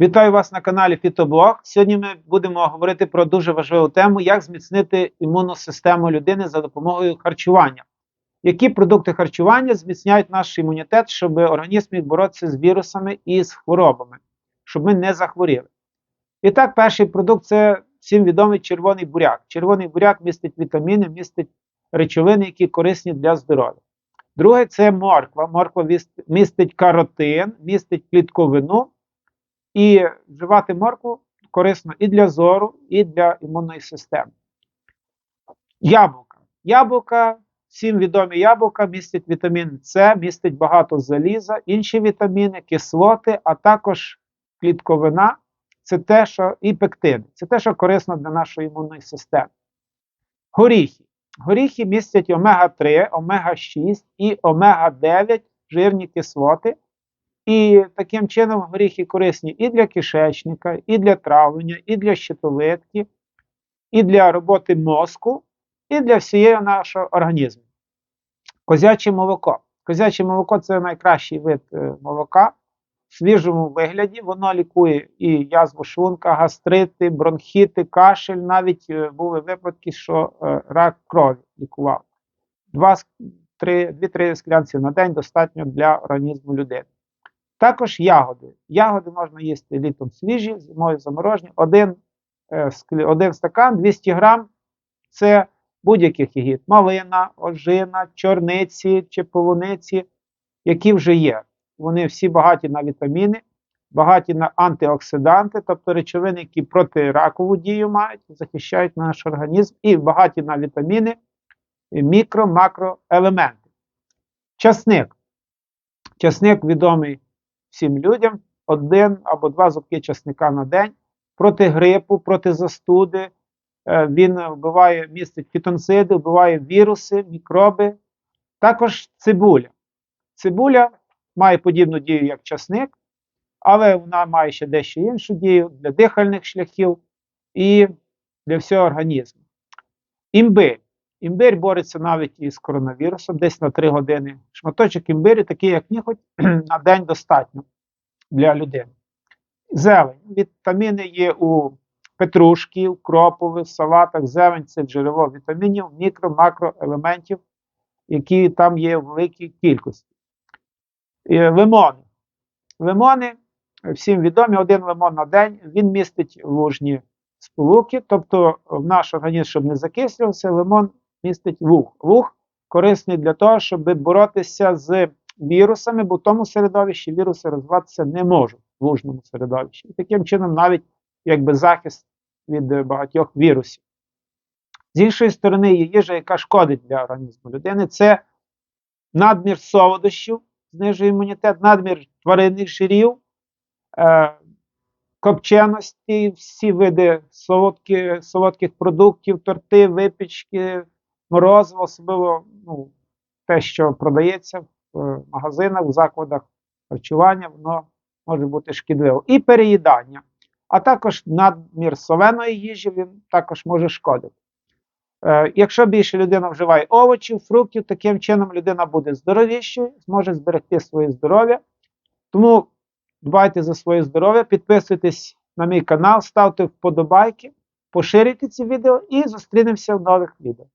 Вітаю вас на каналі Фітоблог. Сьогодні ми будемо говорити про дуже важливу тему, як зміцнити імунну систему людини за допомогою харчування. Які продукти харчування зміцняють наш імунітет, щоб організм міг боротися з вірусами і з хворобами, щоб ми не захворіли. І так, перший продукт це всім відомий червоний буряк. Червоний буряк містить вітаміни, містить речовини, які корисні для здоров'я. Друге це морква. Морква містить каротин, містить клітковину. І вживати моркву корисно і для зору, і для імунної системи. Яблука. Яблука, всім відомі яблука, містять вітамін С, містить багато заліза, інші вітаміни, кислоти, а також клітковина це те, що і пектини. Це те, що корисно для нашої імунної системи. Горіхи. Горіхи містять омега-3, омега-6 і омега-9 жирні кислоти. І таким чином горіхи корисні і для кишечника, і для травлення, і для щитовидки, і для роботи мозку, і для всієї нашого організму. Козяче молоко. Козяче молоко це найкращий вид е, молока. В свіжому вигляді воно лікує і язву шлунка, гастрити, бронхіти, кашель. Навіть е, були випадки, що е, рак крові лікував. 2-3 склянці на день достатньо для організму людини. Також ягоди. Ягоди можна їсти літом свіжі, зимою заморожені. Один, е, один стакан 200 грам це будь-яких ягід. Малина, ожина, чорниці чи полуниці, які вже є. Вони всі багаті на вітаміни, багаті на антиоксиданти, тобто речовини, які протиракову дію мають, захищають наш організм, і багаті на вітаміни, мікро-макроелементи. Часник. Часник відомий всім людям один або два зубки часника на день проти грипу, проти застуди. Е, Він вбиває, містить фітонциди, вбиває віруси, мікроби. Також цибуля. Цибуля має подібну дію, як часник, але вона має ще дещо іншу дію для дихальних шляхів і для всього організму. Імбирь. Імбирь бореться навіть із коронавірусом, десь на 3 години. Шматочок імбирю, такий як ніхоть, на день достатньо для людини. Зелень. Вітаміни є у петрушки, укропових, салатах. Зелень це джерело вітамінів, мікро, макроелементів, які там є в великій кількості. Лимони. Лимони всім відомі, один лимон на день, він містить лужні сполуки, тобто в наш організм, щоб не закислювався, лимон містить луг. Луг корисний для того, щоб боротися з вірусами, бо в тому середовищі віруси розвиватися не можуть в лужному середовищі. І таким чином навіть якби захист від багатьох вірусів. З іншої сторони, є їжа, яка шкодить для організму людини, це надмір солодощів, знижує імунітет, надмір тваринних жирів, е, копченості, всі види солодких продуктів, торти, випічки, морозиво, особливо ну, те, що продається в е, магазинах, в закладах харчування, воно може бути шкідливо. І переїдання, а також надмір соленої їжі, він також може шкодити. Е, Якщо більше людина вживає овочів, фруктів, таким чином людина буде здоровішою, зможе зберегти своє здоров'я. Тому дбайте за своє здоров'я, підписуйтесь на мій канал, ставте вподобайки, поширюйте ці відео і зустрінемося в нових відео.